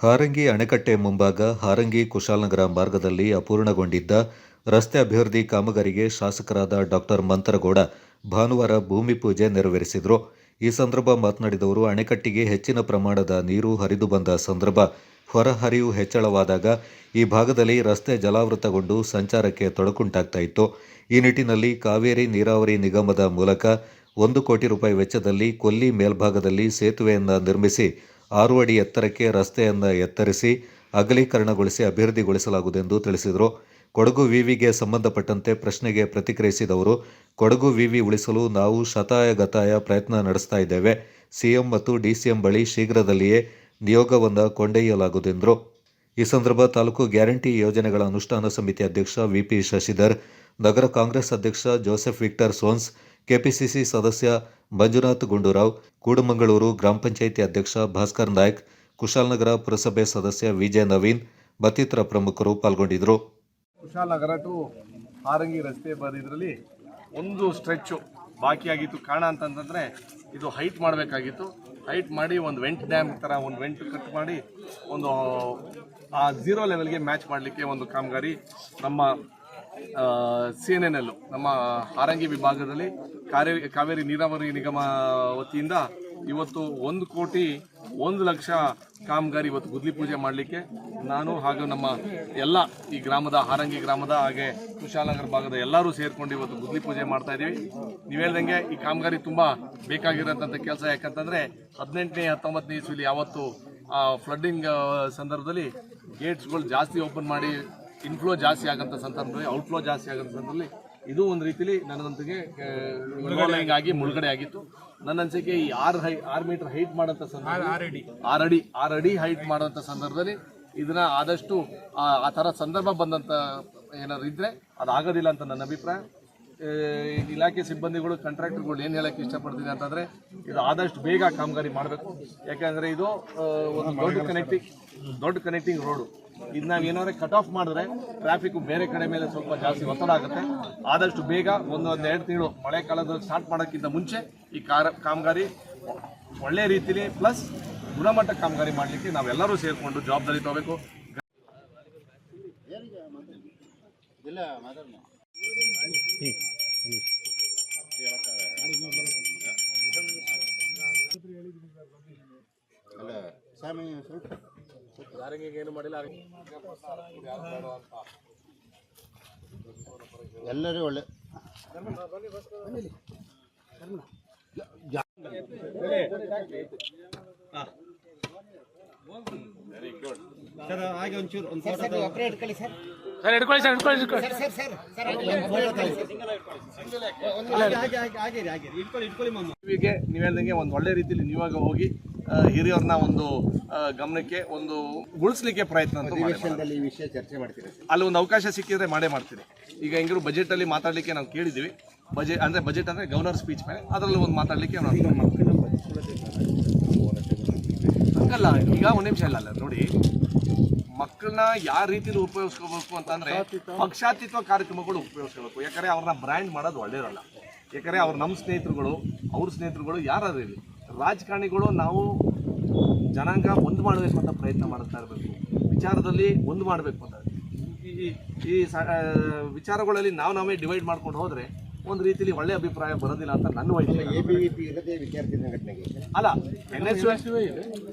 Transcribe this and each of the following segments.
ಹಾರಂಗಿ ಅಣೆಕಟ್ಟೆ ಮುಂಭಾಗ ಹಾರಂಗಿ ಕುಶಾಲನಗರ ಮಾರ್ಗದಲ್ಲಿ ಅಪೂರ್ಣಗೊಂಡಿದ್ದ ರಸ್ತೆ ಅಭಿವೃದ್ಧಿ ಕಾಮಗಾರಿಗೆ ಶಾಸಕರಾದ ಡಾಕ್ಟರ್ ಮಂತರಗೌಡ ಭಾನುವಾರ ಭೂಮಿ ಪೂಜೆ ನೆರವೇರಿಸಿದರು. ಈ ಸಂದರ್ಭ ಮಾತನಾಡಿದವರು, ಅಣೆಕಟ್ಟಿಗೆ ಹೆಚ್ಚಿನ ಪ್ರಮಾಣದ ನೀರು ಹರಿದು ಬಂದ ಸಂದರ್ಭ ಹೊರಹರಿವು ಹೆಚ್ಚಳವಾದಾಗ ಈ ಭಾಗದಲ್ಲಿ ರಸ್ತೆ ಜಲಾವೃತಗೊಂಡು ಸಂಚಾರಕ್ಕೆ ತೊಡಕುಂಟಾಗ್ತಾ ಇತ್ತು. ಈ ನಿಟ್ಟಿನಲ್ಲಿ ಕಾವೇರಿ ನೀರಾವರಿ ನಿಗಮದ ಮೂಲಕ ಒಂದು ಕೋಟಿ ರೂಪಾಯಿ ವೆಚ್ಚದಲ್ಲಿ ಕೊಲ್ಲಿ ಮೇಲ್ಭಾಗದಲ್ಲಿ ಸೇತುವೆಯನ್ನು ನಿರ್ಮಿಸಿ ಆರು ಅಡಿ ಎತ್ತರಕ್ಕೆ ರಸ್ತೆಯನ್ನು ಎತ್ತರಿಸಿ ಅಗಲೀಕರಣಗೊಳಿಸಿ ಅಭಿವೃದ್ಧಿಗೊಳಿಸಲಾಗುವುದೆಂದು ತಿಳಿಸಿದರು. ಕೊಡಗು ವಿವಿಗೆ ಸಂಬಂಧಪಟ್ಟಂತೆ ಪ್ರಶ್ನೆಗೆ ಪ್ರತಿಕ್ರಿಯಿಸಿದವರು, ಕೊಡಗು ವಿವಿ ಉಳಿಸಲು ನಾವು ಶತಾಯಗತಾಯ ಪ್ರಯತ್ನ ನಡೆಸ್ತಾ ಇದ್ದೇವೆ. ಸಿಎಂ ಮತ್ತು ಡಿಸಿಎಂ ಬಳಿ ಶೀಘ್ರದಲ್ಲಿಯೇ ನಿಯೋಗವನ್ನು ಕೊಂಡೊಯ್ಯಲಾಗುವುದೆಂದರು. ಈ ಸಂದರ್ಭ ತಾಲೂಕು ಗ್ಯಾರಂಟಿ ಯೋಜನೆಗಳ ಅನುಷ್ಠಾನ ಸಮಿತಿ ಅಧ್ಯಕ್ಷ ವಿಪಿ ಶಶಿಧರ್, ನಗರ ಕಾಂಗ್ರೆಸ್ ಅಧ್ಯಕ್ಷ ಜೋಸೆಫ್ ವಿಕ್ಟರ್ ಸೋನ್ಸ್ ಕೆಪಿಸಿಸಿ ಸದಸ್ಯ ಮಂಜುನಾಥ್ ಗುಂಡೂರಾವ್, ಕೂಡಮಂಗಳೂರು ಗ್ರಾಮ ಪಂಚಾಯಿತಿ ಅಧ್ಯಕ್ಷ ಭಾಸ್ಕರ್ ನಾಯ್ಕ್, ಕುಶಾಲನಗರ ಪುರಸಭೆ ಸದಸ್ಯ ವಿಜಯ ನವೀನ್ ಮತ್ತಿತರ ಪ್ರಮುಖರು ಪಾಲ್ಗೊಂಡಿದ್ದರು. ಕುಶಾಲನಗರ ಟು ಹಾರಂಗಿ ರಸ್ತೆ ಬದಿದ್ರಲ್ಲಿ ಒಂದು ಸ್ಟ್ರೆಚ್ಚು ಬಾಕಿಯಾಗಿತ್ತು ಕಾರಣ ಅಂತಂತಂದರೆ ಇದು ಹೈಟ್ ಮಾಡಬೇಕಾಗಿತ್ತು. ಹೈಟ್ ಮಾಡಿ ಒಂದು ವೆಂಟ್ ಡ್ಯಾಮ್ ಥರ ಒಂದು ವೆಂಟ್ ಕಟ್ ಮಾಡಿ ಒಂದು, ಆ ಝೀರೋ ಲೆವೆಲ್ಗೆ ಮ್ಯಾಚ್ ಮಾಡಲಿಕ್ಕೆ ಒಂದು ಕಾಮಗಾರಿ ನಮ್ಮ ಸಿ ಎನ್ ಎನ್ ನಮ್ಮ ಹಾರಂಗಿ ವಿಭಾಗದಲ್ಲಿ ಕಾವೇರಿ ಕಾವೇರಿ ನೀರಾವರಿ ನಿಗಮ ವತಿಯಿಂದ ಇವತ್ತು ಒಂದು ಕೋಟಿ ಒಂದು ಲಕ್ಷ ಕಾಮಗಾರಿ ಇವತ್ತು ಗುದ್ಲಿ ಪೂಜೆ ಮಾಡಲಿಕ್ಕೆ ನಾನು ಹಾಗೂ ನಮ್ಮ ಎಲ್ಲ ಈ ಗ್ರಾಮದ, ಹಾರಂಗಿ ಗ್ರಾಮದ ಹಾಗೆ ಕುಶಾಲನಗರ ಭಾಗದ ಎಲ್ಲರೂ ಸೇರಿಕೊಂಡು ಇವತ್ತು ಗುದ್ಲಿ ಪೂಜೆ ಮಾಡ್ತಾ ಇದ್ದೀವಿ. ನೀವು ಹೇಳ್ದಂಗೆ ಈ ಕಾಮಗಾರಿ ತುಂಬ ಬೇಕಾಗಿರೋಂಥ ಕೆಲಸ ಯಾಕಂತಂದರೆ ಹದಿನೆಂಟನೇ, ಹತ್ತೊಂಬತ್ತನೇ ಇಸ್ವಿಲಿ ಯಾವತ್ತು ಫ್ಲಡ್ಡಿಂಗ್ ಸಂದರ್ಭದಲ್ಲಿ ಗೇಟ್ಸ್ಗಳು ಜಾಸ್ತಿ ಓಪನ್ ಮಾಡಿ ಇನ್ಫ್ಲೋ ಜಾಸ್ತಿ ಆಗಂತ ಸಂದರ್ಭದಲ್ಲಿ ಔಟ್ಫ್ಲೋ ಜಾಸ್ತಿ ಆಗಂತ ಸಂದರ್ಭದಲ್ಲಿ ಇದು ಒಂದು ರೀತಿಲಿ ನನ್ನಂತಿಗೆ ಇನ್ವಾಲ್ವಿಂಗ್ ಆಗಿ ಮುಳುಗಡೆ ಆಗಿತ್ತು ನನ್ನ ಅನ್ಸಿಕೆ ಈ ಆರು ಹೈ, ಆರು ಮೀಟರ್ ಹೈಟ್ ಮಾಡೋಂಥ ಸಂದರ್ಭ ಆರು ಅಡಿ ಆರು ಅಡಿ ಹೈಟ್ ಮಾಡುವಂತ ಸಂದರ್ಭದಲ್ಲಿ ಇದನ್ನ ಆದಷ್ಟು, ಆ ಥರ ಸಂದರ್ಭ ಬಂದಂಥ ಏನಾದ್ರು ಇದ್ರೆ ಅದು ಆಗೋದಿಲ್ಲ ಅಂತ ನನ್ನ ಅಭಿಪ್ರಾಯ. ಇಲಾಖೆ ಸಿಬ್ಬಂದಿಗಳು ಕಾಂಟ್ರಾಕ್ಟರ್ಗಳು ಏನು ಹೇಳಕ್ಕೆ ಇಷ್ಟಪಡ್ತೀನಿ ಅಂತಂದರೆ, ಇದು ಆದಷ್ಟು ಬೇಗ ಕಾಮಗಾರಿ ಮಾಡಬೇಕು. ಯಾಕೆಂದರೆ ಇದು ಒಂದು ದೊಡ್ಡ ಕನೆಕ್ಟಿಂಗ್ ದೊಡ್ಡ ಕನೆಕ್ಟಿಂಗ್ ರೋಡು ಇದು ನಾವು ಏನಾದ್ರೆ ಕಟ್ ಆಫ್ ಮಾಡಿದ್ರೆ ಟ್ರಾಫಿಕ್ ಬೇರೆ ಕಡೆ ಮೇಲೆ ಸ್ವಲ್ಪ ಜಾಸ್ತಿ ಒತ್ತಡ ಆಗುತ್ತೆ. ಆದಷ್ಟು ಬೇಗ ಒಂದು ಒಂದು ಎರಡು ತಿಂಗಳು ಮಳೆಗಾಲದಲ್ಲಿ ಸ್ಟಾರ್ಟ್ ಮಾಡೋಕ್ಕಿಂತ ಮುಂಚೆ ಈ ಕಾರ ಕಾಮಗಾರಿ ಒಳ್ಳೆ ರೀತಿಲಿ ಪ್ಲಸ್ ಗುಣಮಟ್ಟ ಕಾಮಗಾರಿ ಮಾಡಲಿಕ್ಕೆ ನಾವೆಲ್ಲರೂ ಸೇರಿಕೊಂಡು ಜವಾಬ್ದಾರಿ ತಗೋಬೇಕು. ಸ್ವಲ್ಪ ಏನು ಮಾಡಿಲ್ಲ ಎಲ್ಲರೂ ಒಳ್ಳೆ ಸರ್ ಹಿಡ್ಕೊಳ್ಳಿ ಸರ್ ಹಿಡ್ಕೊಳ್ಳಿ ಹಿಡ್ಕೊಳ್ಳಿ. ಟಿವಿಗೆ ನೀವು ಹೇಳ್ದಂಗೆ ಒಂದು ಒಳ್ಳೆ ರೀತಿಯಲ್ಲಿ ನೀವಾಗ ಹೋಗಿ ಹಿರಿಯವ್ರನ್ನ ಒಂದು ಗಮನಕ್ಕೆ ಒಂದು ಉಳಿಸ್ಲಿಕ್ಕೆ ಪ್ರಯತ್ನ ವಿಷಯದಲ್ಲಿ ಈ ವಿಷಯ ಚರ್ಚೆ ಮಾಡ್ತೀರಾ ಅಲ್ಲಿ ಒಂದು ಅವಕಾಶ ಸಿಕ್ಕಿದ್ರೆ ಮಾಡೇ ಮಾಡ್ತೀನಿ ಈಗ ಹೆಂಗಿರು ಬಜೆಟಲ್ಲಿ ಮಾತಾಡಲಿಕ್ಕೆ ನಾವು ಕೇಳಿದ್ದೀವಿ. ಬಜೆಟ್ ಅಂದರೆ ಬಜೆಟ್ ಅಂದರೆ ಗವರ್ನರ್ ಸ್ಪೀಚ್ ಮೇಲೆ ಅದರಲ್ಲಿ ಒಂದು ಮಾತಾಡಲಿಕ್ಕೆ ನಾವು ಹಂಗಲ್ಲ ಈಗ ಒಂದು ನಿಮಿಷ ಇಲ್ಲ ಅಲ್ಲ ನೋಡಿ. ಮಕ್ಕಳನ್ನ ಯಾವ ರೀತಿ ಉಪಯೋಗಿಸ್ಕೋಬೇಕು ಅಂತಂದ್ರೆ ಪಕ್ಷಾತೀತ. ಕಾರ್ಯಕ್ರಮಗಳು ಉಪಯೋಗಿಸ್ಕೋಬೇಕು. ಯಾಕಂದ್ರೆ ಅವ್ರನ್ನ ಬ್ರ್ಯಾಂಡ್ ಮಾಡೋದು ಒಳ್ಳೇದಲ್ಲ. ಯಾಕಂದ್ರೆ ಅವ್ರು ನಮ್ಮ ಸ್ನೇಹಿತರುಗಳು ಅವ್ರ ಸ್ನೇಹಿತರುಗಳು ಯಾರು ಇರಲಿ. ರಾಜಕಾರಣಿಗಳು ನಾವು ಜನಾಂಗ ಒಂದು ಮಾಡಬೇಕು ಅಂತ ಪ್ರಯತ್ನ ಮಾಡ್ತಾ ಇರಬೇಕು. ವಿಚಾರದಲ್ಲಿ ಒಂದು ಮಾಡಬೇಕು ಅಂತ. ಈ, ಈ- ವಿಚಾರಗಳಲ್ಲಿ ನಾವು ನಾವೇ ಡಿವೈಡ್ ಮಾಡ್ಕೊಂಡು ಹೋದ್ರೆ ಒಂದು ರೀತಿಯಲ್ಲಿ ಒಳ್ಳೆ ಅಭಿಪ್ರಾಯ ಬರೋದಿಲ್ಲ ಅಂತ ನನ್ನ ವಿ ಅಲ್ಲ ಎನ್ ಎಸ್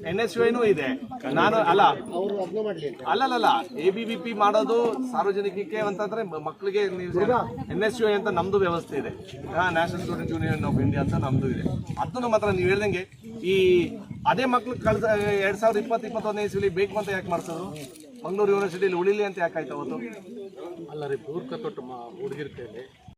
ಎನ್ ಎಸ್ ವೈನೂ ಇದೆ. ನಾನು ಅಲ್ಲ. ಅವರು ಅದನ್ನ ಮಾಡಲಿ ಅಂತ. ಅಲ್ಲಲ್ಲ ಎ ಬಿ ಬಿ ಪಿ ಮಾಡೋದು ಸಾರ್ವಜನಿಕಕ್ಕೆ ಅಂತಂದ್ರೆ ಮ- ಮಕ್ಕಳಿಗೆ ಎನ್ ಎಸ್ ಯು ಅಂತ ನಮ್ದು ವ್ಯವಸ್ಥೆ ಇದೆ. National student union of India ಅಂತ ನಮ್ದು ಇದೆ. ಅದನ್ನು ಮಾತ್ರ ನೀವು ಹೇಳ್ದಂಗೆ ಈ ಅದೇ ಮಕ್ಳು ಕಳೆದ ಎರಡ್ ಸಾವಿರದ ಇಪ್ಪತ್ತು ಇಪ್ಪತ್ತೊಂದನೇ ಇಸ್ವಿಲಿ ಬೇಕು ಅಂತ ಯಾಕೆ ಮಾಡ್ಸೋದು? ಮಂಗಳೂರು ಯೂನಿವರ್ಸಿಟಿಲಿ ಉಳಿಲಿ ಅಂತ ಯಾಕೆ ಆಯ್ತು ಅವತ್ತು? ಅಲ್ಲ ರೀ ಪೂರ್ಕ ತೊಟ್ಟು ಹುಡುಗಿರ್ ಕೈಲಿ